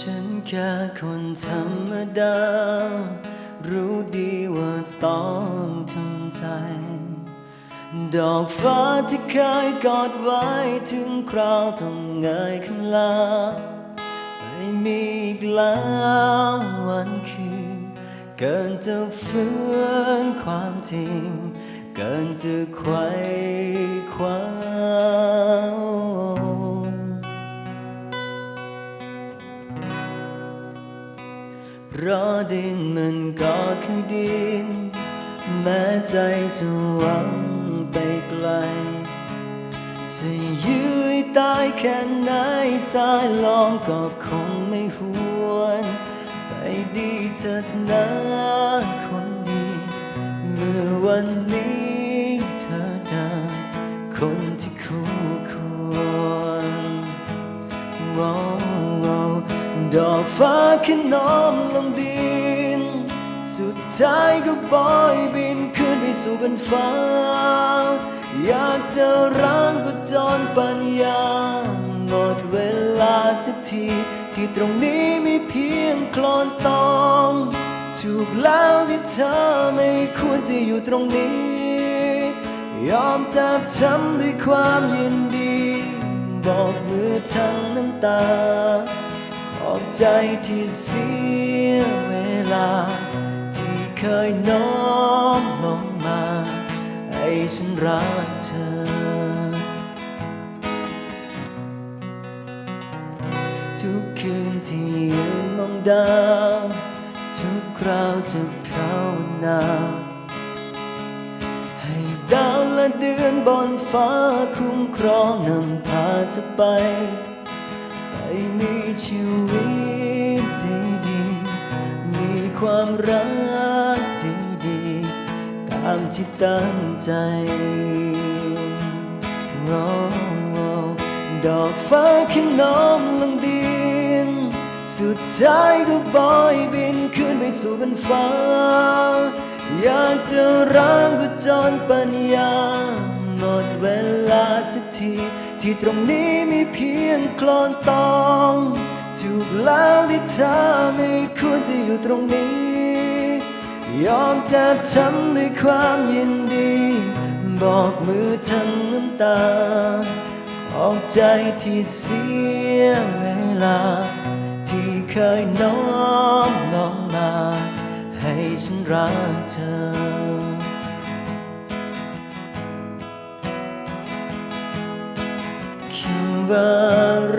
ฉันแค่คนธรรมดา รู้ดีว่าต้องทำใจ ดอกฟ้าที่เคยกอดไว้ถึงคราวต้องเงยขึ้นลา ไม่มีอีกแล้ววันคืน เกินจะฝืนความจริง เกินจะไขว้คว้า ราะดินมันก็คือดิน แม้ใจจะหวังไปไกล จะยื้อตายแค่ไหนสายลองก็คงไม่หวนไปดีเถิดนะคนดี เมื่อวันนี้เธอจอคนที่คู่ควร ดอกฟ้าขึ้นน้อมลงดิน สุดท้ายก็บอยบินขึ้นไปสู่บนฟ้า อยากจะร้างก็จรปัญญา หมดเวลาสักที ที่ตรงนี้มีเพียงคลอนตองถูกแล้วที่เธอไม่ควรจะอยู่ตรงนี้ ยอมจับช้ำด้วยความยินดี บอกมือทั้งน้ำตา อบใจที่เสียเวลา ที่เคยน้อมลงมา ให้ฉันรักเธอ ทุกคืนที่ยืนมองดาว ทุกคราวจะภาวนาให้ดาวและเดือนบนฟ้าคุ้มครองนำพาเธอไปไป มีชีวิตดีๆ มีความรักดีๆ ตามที่ตั้งใจโอ้โอ้ดอกฟ้าขึ้นน้อมลงดิน สุดท้ายก็บอยบินขึ้นไปสู่บนฟ้า อยากจะร้างก็จรปัญญาหมดเวลาสักที ที่ตรงนี้มีเพียงคลอนตองถูกแล้วที่เธอไม่ควรจะอยู่ตรงนี้ ยอมจับช้ำด้วยความยินดี บอกมือทั้งน้ำตาขอบใจที่เสียเวลา ที่เคยน้อมลงมา ให้ฉันรักเธอ ว่า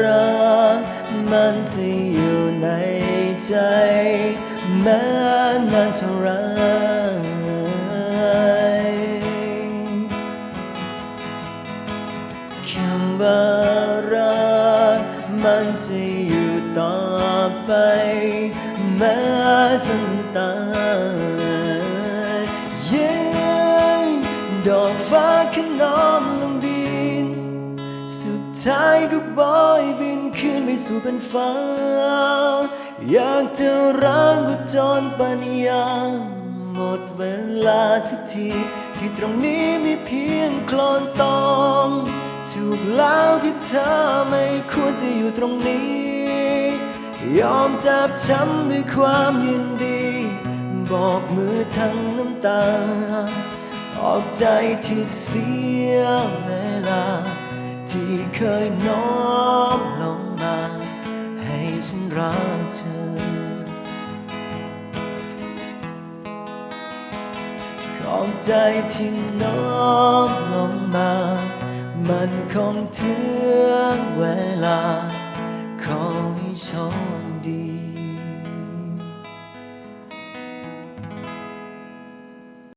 รักมันจะอยู่ในใจแม้นานเท่าไรคำว่ารักมันจะอยู่ต่อไปแม้จนตายเย้ดอก ท้ายก็บอยบินขึ้นไปสู่เป็นฟ้า อยากจะร้างก็จรปัญญาหมดเวลาสักที ที่ตรงนี้มีเพียงโคลอนตองถูกแล้วที่เธอไม่ควรจะอยู่ตรงนี้ ยอมจับช้ำด้วยความยินดี บอกมือทั้งน้ำตา ออกใจที่เสียเวลา เคยน้อมลงมา ให้ฉันรักเธอ ของใจที่น้อมลงมา มันคงถึงเวลา ขอให้โชคดี